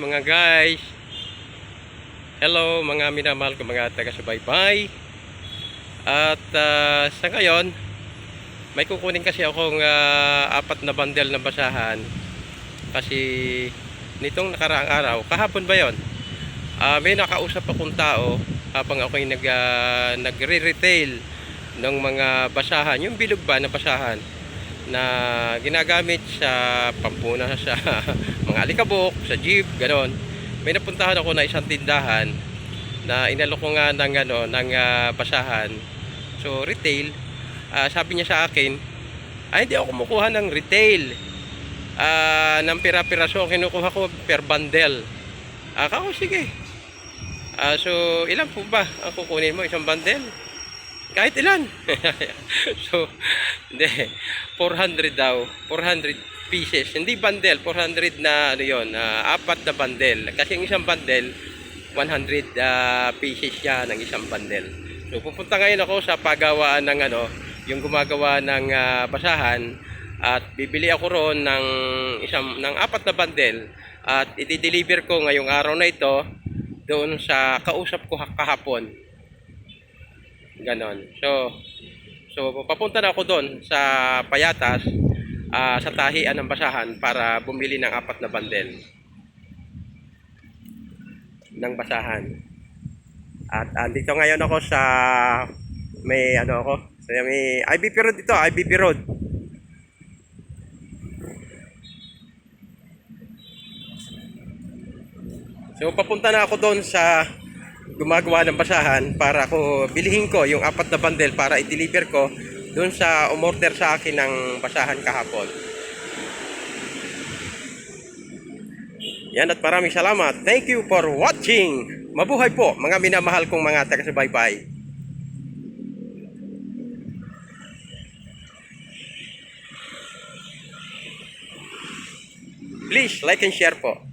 mga guys. Hello mga minamahal ko mga taga-subaybay. At ah, sa ngayon, may kukunin kasi akong ah, apat na bandel na basahan. Kasi nitong nakaraang araw, kahapon ba yon? Ah, may nakausap akong tao habang ako'y nag, ah, nagre-retail ng mga basahan, yung bilog ba na basahan na ginagamit sa pampuna sa mga alikabok, sa jeep, ganon. May napuntahan ako na isang tindahan na inalok ng, ano, ng ah, basahan. So, retail. Ah, sabi niya sa akin, ay hindi ako kumukuha ng retail. Ah, ng pira-piraso ang kinukuha ko per bundle. Ako, sige. Ah, so, ilan po ba ang kukunin mo? Isang bundle? Kahit ilan. so, hindi. 400 daw. 400 pieces. Hindi bundle. 400 na ano yun. ah, apat na bundle. Kasi ang isang bundle, 100 ah, pieces siya ng isang bundle. So, pupunta ngayon ako sa pagawaan ng ano, yung gumagawa ng ah, basahan at bibili ako roon ng isang ng apat na bundle at i-deliver ko ngayong araw na ito doon sa kausap ko ha- kahapon. Ganon. So, so papunta na ako doon sa Payatas ah, sa tahian ng basahan para bumili ng apat na bandel ng basahan. At andito ngayon ako sa may ano ako, sa may IBP Road ito, IBP Road. So papunta na ako doon sa gumagawa ng basahan para ko bilihin ko yung apat na bundle para i-deliver ko doon sa umorder sa akin ng basahan kahapon. Yan at maraming salamat. Thank you for watching. Mabuhay po mga minamahal kong mga taga-subaybay. Please like and share po.